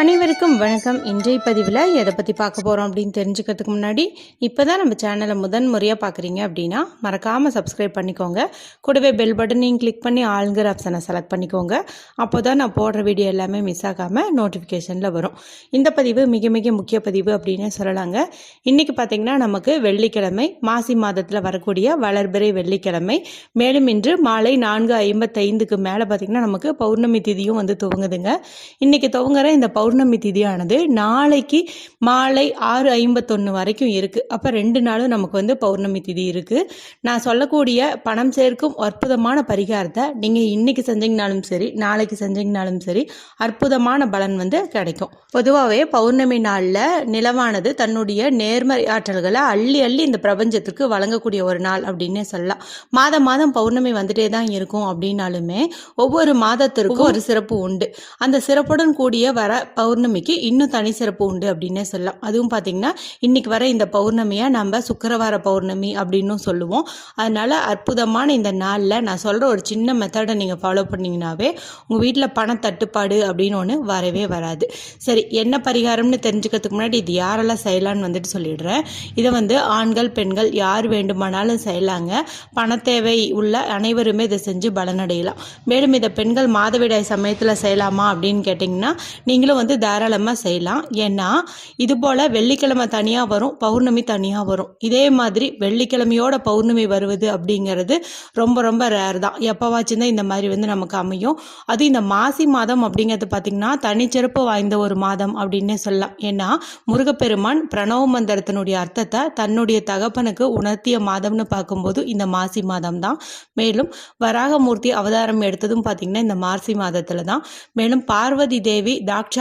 அனைவருக்கும் வணக்கம். இன்றைய பதிவில் எதை பற்றி பார்க்க போகிறோம் அப்படின்னு தெரிஞ்சுக்கிறதுக்கு முன்னாடி இப்போ தான் நம்ம சேனலை முதன் முறையாக பார்க்குறீங்க அப்படின்னா மறக்காமல் சப்ஸ்கிரைப் பண்ணிக்கோங்க. கூடவே பெல் பட்டனையும் கிளிக் பண்ணி ஆளுங்கிற ஆப்ஷனை செலக்ட் பண்ணிக்கோங்க. அப்போ தான் நான் போடுற வீடியோ எல்லாமே மிஸ் ஆகாமல் நோட்டிஃபிகேஷனில் வரும். இந்த பதிவு மிக மிக முக்கிய பதிவு அப்படின்னு சொல்லலாங்க. இன்றைக்கி பார்த்தீங்கன்னா நமக்கு வெள்ளிக்கிழமை மாசி மாதத்தில் வரக்கூடிய வளர்பிறை வெள்ளிக்கிழமை. மேலும் இன்று மாலை நான்கு ஐம்பத்தைந்துக்கு மேலே பார்த்தீங்கன்னா நமக்கு பௌர்ணமி திதியும் வந்து துவங்குதுங்க. இன்றைக்கி துவங்குற இந்த பௌர்ணமி திதியானது நாளைக்கு மாலை ஆறு ஐம்பத்தொன்று வரைக்கும் இருக்குது அப்போ ரெண்டு நாளும் நமக்கு வந்து பௌர்ணமி திதி இருக்குது நான் சொல்லக்கூடிய பணம் சேர்க்கும் அற்புதமான பரிகாரத்தை நீங்கள் இன்றைக்கி செஞ்சீங்கனாலும் சரி நாளைக்கு செஞ்சீங்கனாலும் சரி அற்புதமான பலன் வந்து கிடைக்கும். பொதுவாகவே பௌர்ணமி நாளில் நிலவானது தன்னுடைய நேர்மறை ஆற்றல்களை அள்ளி அள்ளி இந்த பிரபஞ்சத்திற்கு வழங்கக்கூடிய ஒரு நாள் அப்படின்னே சொல்லலாம். மாதம் மாதம் பௌர்ணமி வந்துட்டே தான் இருக்கும் அப்படின்னாலுமே ஒவ்வொரு மாதத்திற்கும் ஒரு சிறப்பு உண்டு. அந்த சிறப்புடன் கூடிய வர பௌர்ணமிக்கு இன்னும் தனி சிறப்பு உண்டு அப்படின்னே சொல்லலாம். அதுவும் பார்த்தீங்கன்னா இன்னைக்கு வர இந்த பௌர்ணமியை நம்ம சுக்கரவார பௌர்ணமி அப்படின்னும் சொல்லுவோம். அதனால அற்புதமான இந்த நாளில் நான் சொல்கிற ஒரு சின்ன மெத்தடை நீங்கள் ஃபாலோ பண்ணிங்கனாவே உங்கள் வீட்டில் பண தட்டுப்பாடு அப்படின்னு ஒன்று வரவே வராது. சரி என்ன பரிகாரம்னு தெரிஞ்சுக்கிறதுக்கு முன்னாடி இது யாரெல்லாம் செய்யலான்னு வந்துட்டு சொல்லிடுறேன். இதை வந்து ஆண்கள் பெண்கள் யார் வேண்டுமானாலும் செய்யலாங்க. பண தேவை உள்ள அனைவருமே இதை செஞ்சு பலனடையலாம். மேலும் இதை பெண்கள் மாதவிடாய் சமயத்தில் செய்யலாமா அப்படின்னு கேட்டிங்கன்னா நீங்களும் வந்து தாராளமாக செய்யலாம். ஏன்னா இது போல் வெள்ளிக்கிழமை தனியாக வரும் பௌர்ணமி தனியாக வரும். இதே மாதிரி வெள்ளிக்கிழமையோட பௌர்ணமி வருவது அப்படிங்கிறது ரொம்ப ரொம்ப ரேர் தான். எப்போவாச்சும் தான் இந்த மாதிரி வந்து நமக்கு அமையும். அது இந்த மாசி மாதம் அப்படிங்கிறது பார்த்திங்கன்னா தனிச்சிறப்பு வாய்ந்த ஒரு மாதம் அப்படின்னே சொல்லலாம். ஏன்னா முருகப்பெருமான் பிரணவ மந்திரத்தினுடைய அர்த்தத்தை தன்னுடைய தகப்பனுக்கு உணர்த்திய மாதம்னு பார்க்கும்போது இந்த மாசி மாதம் தான். மேலும் வராகமூர்த்தி அவதாரம் எடுத்ததும் பார்த்திங்கன்னா இந்த மாசி மாதத்தில் தான். மேலும் பார்வதி தேவி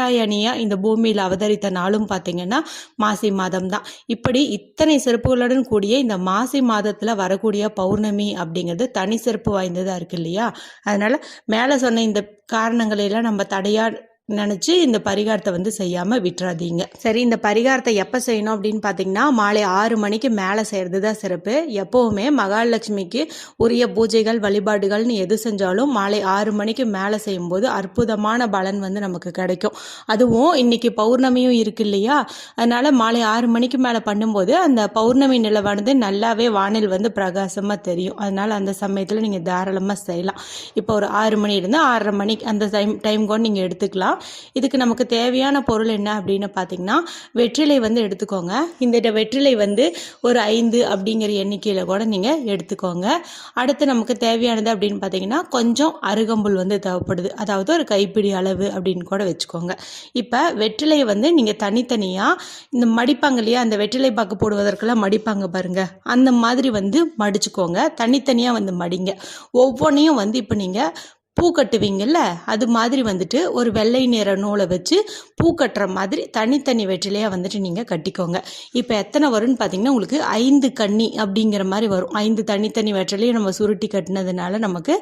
தாட்சாயணியா இந்த பூமியில் அவதரித்த நாளும் பார்த்தீங்கன்னா மாசி மாதம் தான் இப்படி இத்தனை சிறப்புகளுடன் கூடிய இந்த மாசி மாதத்தில் வரக்கூடிய பௌர்ணமி அப்படிங்கிறது தனி சிறப்பு வாய்ந்ததாக இருக்கு இல்லையா? அதனால் மேலே சொன்ன இந்த காரணங்களையெல்லாம் நம்ம தடையாக நினச்சி இந்த பரிகாரத்தை வந்து செய்யாமல் விட்டுறாதீங்க. சரி இந்த பரிகாரத்தை எப்போ செய்யணும் அப்படின்னு பார்த்தீங்கன்னா மாலை ஆறு மணிக்கு மேலே செய்கிறது தான் சிறப்பு. எப்போவுமே மகாலட்சுமிக்கு உரிய பூஜைகள் வழிபாடுகள்னு எது செஞ்சாலும் மாலை ஆறு மணிக்கு மேலே செய்யும்போது அற்புதமான பலன் வந்து நமக்கு கிடைக்கும். அதுவும் இன்னைக்கு பௌர்ணமியும் இருக்கு இல்லையா? அதனால் மாலை ஆறு மணிக்கு மேலே பண்ணும்போது அந்த பௌர்ணமி நிலவானது நல்லாவே வானில் வந்து பிரகாசமாக தெரியும். அதனால் அந்த சமயத்தில் நீங்கள் தாராளமாக செய்யலாம். இப்போ ஒரு ஆறு மணி இருந்து ஆறரை மணிக்கு அந்த டைம் டைம் கூட நீங்கள் எடுத்துக்கலாம். இதுக்கு நமக்கு தேவையான பொருள் என்ன அப்படின்னு பார்த்தீங்கன்னா வெற்றிலை வந்து எடுத்துக்கோங்க. இந்த வெற்றிலை வந்து ஒரு ஐந்து அப்படிங்கிற எண்ணிக்கையில் கூட நீங்கள் எடுத்துக்கோங்க. அடுத்து நமக்கு தேவையானது அப்படின்னு பார்த்தீங்கன்னா கொஞ்சம் அருகம்புல் வந்து தேவைப்படுது. அதாவது ஒரு கைப்பிடி அளவு அப்படின்னு கூட வச்சுக்கோங்க. இப்போ வெற்றிலையை வந்து நீங்கள் தனித்தனியாக இந்த மடிப்பாங்க இல்லையா அந்த வெற்றிலை பாக்கு போடுவதற்கெல்லாம் மடிப்பாங்க பாருங்க. அந்த மாதிரி வந்து மடிச்சுக்கோங்க. தனித்தனியாக வந்து மடிங்க. ஒவ்வொன்றையும் வந்து இப்போ நீங்கள் பூ கட்டுவீங்கல்ல அது மாதிரி வந்துட்டு ஒரு வெள்ளை நிற நூலை வச்சு பூ கட்டுற மாதிரி தனித்தனி வெற்றிலையாக வந்துட்டு நீங்கள் கட்டிக்கோங்க. இப்போ எத்தனை வரும்னு பார்த்தீங்கன்னா உங்களுக்கு ஐந்து கன்னி அப்படிங்கிற மாதிரி வரும். ஐந்து தனித்தனி வெற்றிலையை நம்ம சுருட்டி கட்டினதுனால நமக்கு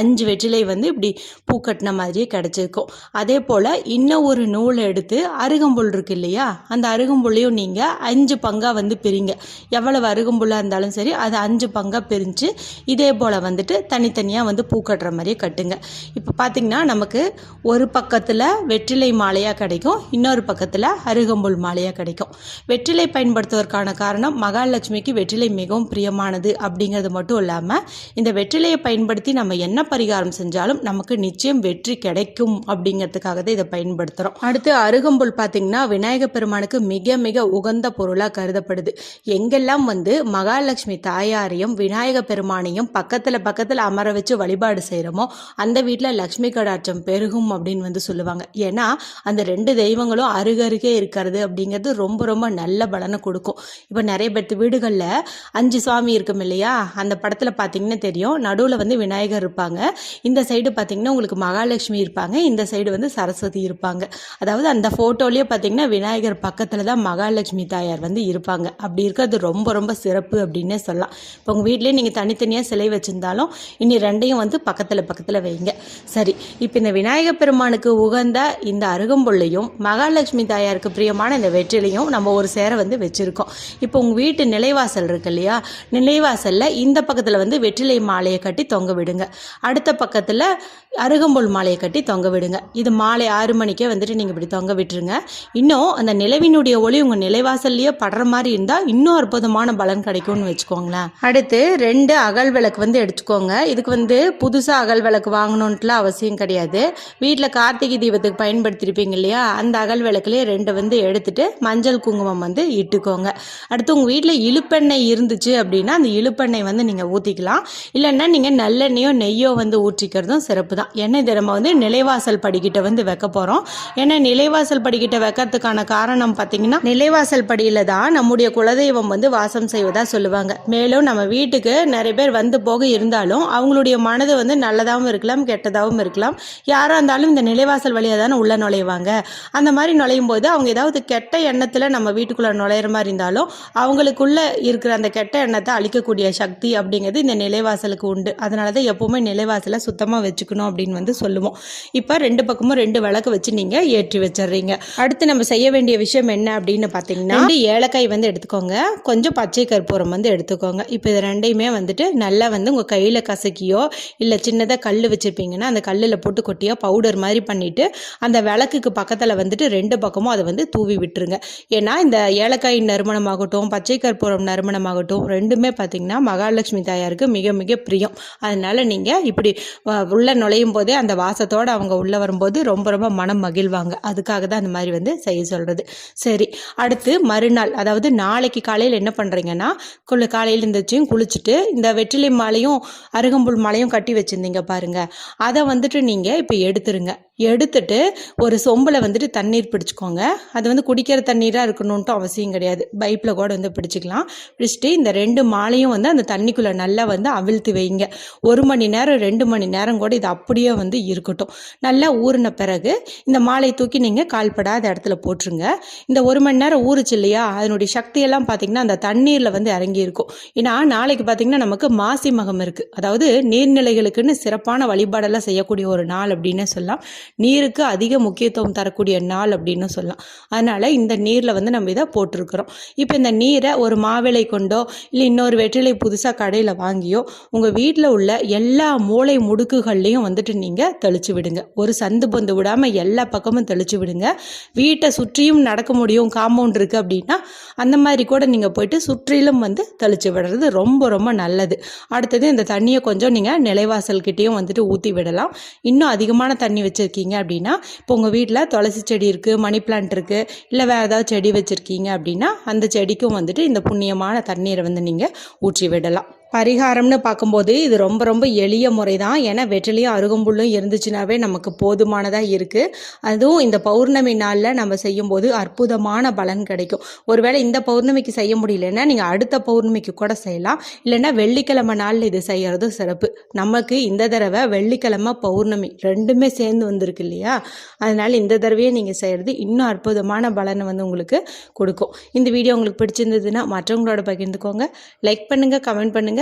அஞ்சு வெற்றிலை வந்து இப்படி பூ கட்டின மாதிரியே கிடச்சிருக்கும். அதே போல் இன்னும் ஒரு நூலை எடுத்து அருகம்புல் இருக்கு இல்லையா அந்த அருகம்புல்லையும் நீங்கள் அஞ்சு பங்காக வந்து பிரிங்க. எவ்வளவு அருகம்புல்லாக இருந்தாலும் சரி அதை அஞ்சு பங்காக பிரிஞ்சு இதே போல் வந்துட்டு தனித்தனியாக வந்து பூ கட்டுற மாதிரியே கட்டுங்க. இப்போ பார்த்திங்கன்னா நமக்கு ஒரு பக்கத்தில் வெற்றிலை மாலையாக கிடைக்கும் இன்னொரு பக்கத்தில் அருகம்புல் மாலையாக கிடைக்கும். வெற்றிலை பயன்படுத்துவதற்கான காரணம் மகாலட்சுமிக்கு வெற்றிலை மிகவும் பிரியமானது அப்படிங்கிறது மட்டும் இல்லாமல் இந்த வெற்றிலையை பயன்படுத்தி நம்ம என்ன பரிகாரம் செஞ்சாலும் நமக்கு நிச்சயம் வெற்றி கிடைக்கும் அப்படிங்கிறதுக்காக தான் இதை பயன்படுத்துகிறோம் அடுத்து அருகம்புல் பார்த்திங்கன்னா விநாயகர் பெருமானுக்கு மிக மிக உகந்த பொருளாக கருதப்படுது. எங்கெல்லாம் வந்து மகாலட்சுமி தாயாரையும் விநாயக பெருமானையும் பக்கத்தில் பக்கத்தில் அமர வச்சு வழிபாடு செய்கிறோமோ அந்த அந்த வீட்டில் லக்ஷ்மி கடாட்சம் பெருகும் அப்படின்னு வந்து சொல்லுவாங்க. ஏன்னா அந்த ரெண்டு தெய்வங்களும் அருகருகே இருக்கிறது அப்படிங்கிறது ரொம்ப ரொம்ப நல்ல பலனை கொடுக்கும். இப்போ நிறைய பேர்த்து வீடுகளில் அஞ்சு சுவாமி இருக்கும் இல்லையா? அந்த படத்தில் பார்த்தீங்கன்னா தெரியும். நடுவில் வந்து விநாயகர் இருப்பாங்க. இந்த சைடு பார்த்தீங்கன்னா உங்களுக்கு மகாலட்சுமி இருப்பாங்க. இந்த சைடு வந்து சரஸ்வதி இருப்பாங்க. அதாவது அந்த ஃபோட்டோலேயே பார்த்தீங்கன்னா விநாயகர் பக்கத்தில் தான் மகாலட்சுமி தாயார் வந்து இருப்பாங்க. அப்படி இருக்கிறது ரொம்ப ரொம்ப சிறப்பு அப்படின்னே சொல்லலாம். இப்போ உங்கள் வீட்லேயே நீங்கள் தனித்தனியாக சிலை வச்சுருந்தாலும் இனி ரெண்டையும் வந்து பக்கத்தில் பக்கத்தில் வைங்க. வச்சிடுறீங்க சரி இப்போ இந்த விநாயகப் பெருமானுக்கு உகந்த இந்த அருகம்புல்லையும் மகாலட்சுமி தாயாருக்கு பிரியமான இந்த வெற்றிலையும் நம்ம ஒரு சேர வந்து வச்சுருக்கோம். இப்போ உங்கள் வீட்டு நிலைவாசல் இருக்கு இல்லையா? நிலைவாசலில் இந்த பக்கத்தில் வந்து வெற்றிலை மாலையை கட்டி தொங்க விடுங்க. அடுத்த பக்கத்தில் அருகம்புல் மாலையை கட்டி தொங்க விடுங்க. இது மாலை ஆறு மணிக்கே வந்துட்டு நீங்கள் இப்படி தொங்க விட்டுருங்க. இன்னும் அந்த நிலவினுடைய ஒளி உங்கள் நிலைவாசல்லையே படுற மாதிரி இருந்தால் இன்னும் அற்புதமான பலன் கிடைக்கும்னு வச்சுக்கோங்களேன். அடுத்து ரெண்டு அகல் விளக்கு வந்து எடுத்துக்கோங்க. இதுக்கு வந்து புதுசாக அகல் விளக்கு வாங்கணுன்ட்டுலாம் அவசியம் கிடையாது. வீட்டில் கார்த்திகை தீபத்துக்கு பயன்படுத்தியிருப்பீங்க இல்லையா? அந்த அகல் விளக்குலேயே ரெண்டு வந்து எடுத்துட்டு மஞ்சள் குங்குமம் வந்து இட்டுக்கோங்க. அடுத்து உங்கள் வீட்டில் இழுப்பெண்ணெய் இருந்துச்சு அப்படின்னா அந்த இழுப்பெண்ணெய் வந்து நீங்கள் ஊற்றிக்கலாம் இல்லைன்னா நீங்கள் நல்லெண்ணெயோ நெய்யோ வந்து ஊற்றிக்கிறதும் சிறப்பு தான். எண்ணெய் இதை நம்ம வந்து நிலைவாசல் படிக்கிட்ட வந்து வைக்க போகிறோம் ஏன்னா நிலைவாசல் படிக்கிட்ட வைக்கிறதுக்கான காரணம் பார்த்தீங்கன்னா நிலைவாசல் படியில் தான் நம்முடைய குலதெய்வம் வந்து வாசம் செய்வதாக சொல்லுவாங்க. மேலும் நம்ம வீட்டுக்கு நிறைய பேர் வந்து போக இருந்தாலும் அவங்களுடைய மனது வந்து நல்லதாகவும் இருக்கல இருக்கலாம் கெட்டதாகவும் இருக்கலாம். யாராக இருந்தாலும் இந்த நிலைவாசல் வழியாக தானே உள்ள நுழைவாங்க. அந்த மாதிரி நுழையும் போது அவங்க ஏதாவது கெட்ட எண்ணத்தில் நம்ம வீட்டுக்குள்ளே நுழையிற மாதிரி இருந்தாலும் அவங்களுக்குள்ள இருக்கிற அந்த கெட்ட எண்ணத்தை அழிக்கக்கூடிய சக்தி அப்படிங்கிறது இந்த நிலைவாசலுக்கு உண்டு. அதனால தான் எப்போவுமே நிலைவாசலை சுத்தமாக வச்சுக்கணும் அப்படின்னு வந்து சொல்லுவோம். இப்போ ரெண்டு பக்கமும் ரெண்டு விளக்கு வச்சு நீங்கள் ஏற்றி வச்சிடுறீங்க. அடுத்து நம்ம செய்ய வேண்டிய விஷயம் என்ன அப்படின்னு பார்த்தீங்கன்னா ரெண்டு ஏலக்காய் வந்து எடுத்துக்கோங்க. கொஞ்சம் பச்சை கற்பூரம் வந்து எடுத்துக்கோங்க. இப்போ இது ரெண்டையுமே வந்துட்டு நல்லா வந்து உங்கள் கையில் கசக்கியோ இல்லை சின்னதாக கல் வச்சுருப்பீங்கன்னா அந்த கல்லில் போட்டு கொட்டியாக பவுடர் மாதிரி பண்ணிவிட்டு அந்த விளக்குக்கு பக்கத்தில் வந்துட்டு ரெண்டு பக்கமும் அதை வந்து தூவி விட்டுருங்க. ஏன்னா இந்த ஏலக்காய் நறுமணமாகட்டும் பச்சை கற்பூரம் நறுமணமாகட்டும் ரெண்டுமே பார்த்தீங்கன்னா மகாலட்சுமி தாயாருக்கு மிக மிக பிரியம். அதனால் நீங்கள் இப்படி உள்ளே நுழையும் போதே அந்த வாசத்தோடு அவங்க உள்ளே வரும்போது ரொம்ப ரொம்ப மனம் மகிழ்வாங்க. அதுக்காக தான் அந்த மாதிரி வந்து செய்ய சொல்கிறது சரி அடுத்து மறுநாள் அதாவது நாளைக்கு காலையில் என்ன பண்ணுறீங்கன்னா குளி காலையில் இருந்துச்சும் குளிச்சுட்டு இந்த வெற்றிலை மாலையும் அருகம்புல் மாலையும் கட்டி வச்சுருந்தீங்க பாருங்கள் அதை வந்துட்டு நீங்கள் இப்போ எடுத்துருங்க. எடுத்துட்டு ஒரு சொம்பில் வந்துட்டு தண்ணீர் பிடிச்சிக்கோங்க. அது வந்து குடிக்கிற தண்ணீராக இருக்கணுன்ட்டு அவசியம் கிடையாது. பைப்பில் கூட வந்து பிடிச்சிக்கலாம். பிடிச்சிட்டு இந்த ரெண்டு மாலையும் வந்து அந்த தண்ணிக்குள்ளே நல்லா வந்து அவிழ்த்து வைங்க. ஒரு மணி நேரம் ரெண்டு மணி நேரம் கூட இது அப்படியே வந்து இருக்கட்டும். நல்லா ஊறின பிறகு இந்த மாலையை தூக்கி நீங்கள் கால்படாத இடத்துல போட்டுருங்க. இந்த ஒரு மணி நேரம் ஊறுச்சு இல்லையா? அதனுடைய சக்தியெல்லாம் பார்த்தீங்கன்னா அந்த தண்ணீரில் வந்து இறங்கி இருக்கும் ஏன்னா நாளைக்கு பார்த்தீங்கன்னா நமக்கு மாசி மகம் இருக்குது அதாவது நீர்நிலைகளுக்குன்னு சிறப்பான வழிபாடெல்லாம் செய்யக்கூடிய ஒரு நாள் அப்படின்னு சொல்லலாம். நீருக்கு அதிக முக்கியத்துவம் தரக்கூடிய நாள் அப்படின்னு சொல்லலாம். அதனால் இந்த நீரில் வந்து நம்ம இதை போட்டிருக்கிறோம். இப்போ இந்த நீரை ஒரு மாவிளை கொண்டோ இல்லை இன்னொரு வெற்றிலை புதுசாக கடையில் வாங்கியோ உங்கள் வீட்டில் உள்ள எல்லா மூளை முடுக்குகள்லையும் வந்துட்டு நீங்கள் தெளிச்சு விடுங்க. ஒரு சந்து பொந்து விடாமல் எல்லா பக்கமும் தெளிச்சு விடுங்க. வீட்டை சுற்றியும் நடக்க முடியும் காம்பவுண்ட் இருக்குது அப்படின்னா அந்த மாதிரி கூட நீங்கள் போயிட்டு சுற்றிலும் வந்து தெளிச்சு விடுறது ரொம்ப ரொம்ப நல்லது. அடுத்தது இந்த தண்ணியை கொஞ்சம் நீங்கள் நிலைவாசல்கிட்டேயும் வந்துட்டு ஊற்றி விடலாம். இன்னும் அதிகமான தண்ணி வச்சு வச்சுருக்கீங்க அப்படின்னா இப்போ உங்கள் வீட்டில் துளசி செடி இருக்குது மணி பிளான்ட் இருக்குது இல்லை வேறு ஏதாவது செடி வச்சுருக்கீங்க அப்படின்னா அந்த செடிக்கும் வந்துட்டு இந்த புண்ணியமான தண்ணீரை வந்து நீங்கள் ஊற்றி விடலாம் பரிகாரம்னு பார்க்கும்போது இது ரொம்ப ரொம்ப எளிய முறை தான் ஏன்னா வெற்றிலையும் அருகம்புல்லும் இருந்துச்சுனாவே நமக்கு போதுமானதாக இருக்குது அதுவும் இந்த பௌர்ணமி நாளில் நம்ம செய்யும்போது அற்புதமான பலன் கிடைக்கும். ஒருவேளை இந்த பௌர்ணமிக்கு செய்ய முடியலன்னா நீங்கள் அடுத்த பௌர்ணமிக்கு கூட செய்யலாம். இல்லைன்னா வெள்ளிக்கிழமை நாளில் இது செய்கிறது சிறப்பு. நமக்கு இந்த தடவை வெள்ளிக்கிழமை பௌர்ணமி ரெண்டுமே சேர்ந்து வந்திருக்கு இல்லையா? அதனால் இந்த தடவையே நீங்கள் செய்கிறது இன்னும் அற்புதமான பலனை வந்து உங்களுக்கு கொடுக்கும். இந்த வீடியோ உங்களுக்கு பிடிச்சிருந்ததுன்னா மற்றவங்களோட பகிர்ந்துக்கோங்க. லைக் பண்ணுங்கள் கமெண்ட் பண்ணுங்கள்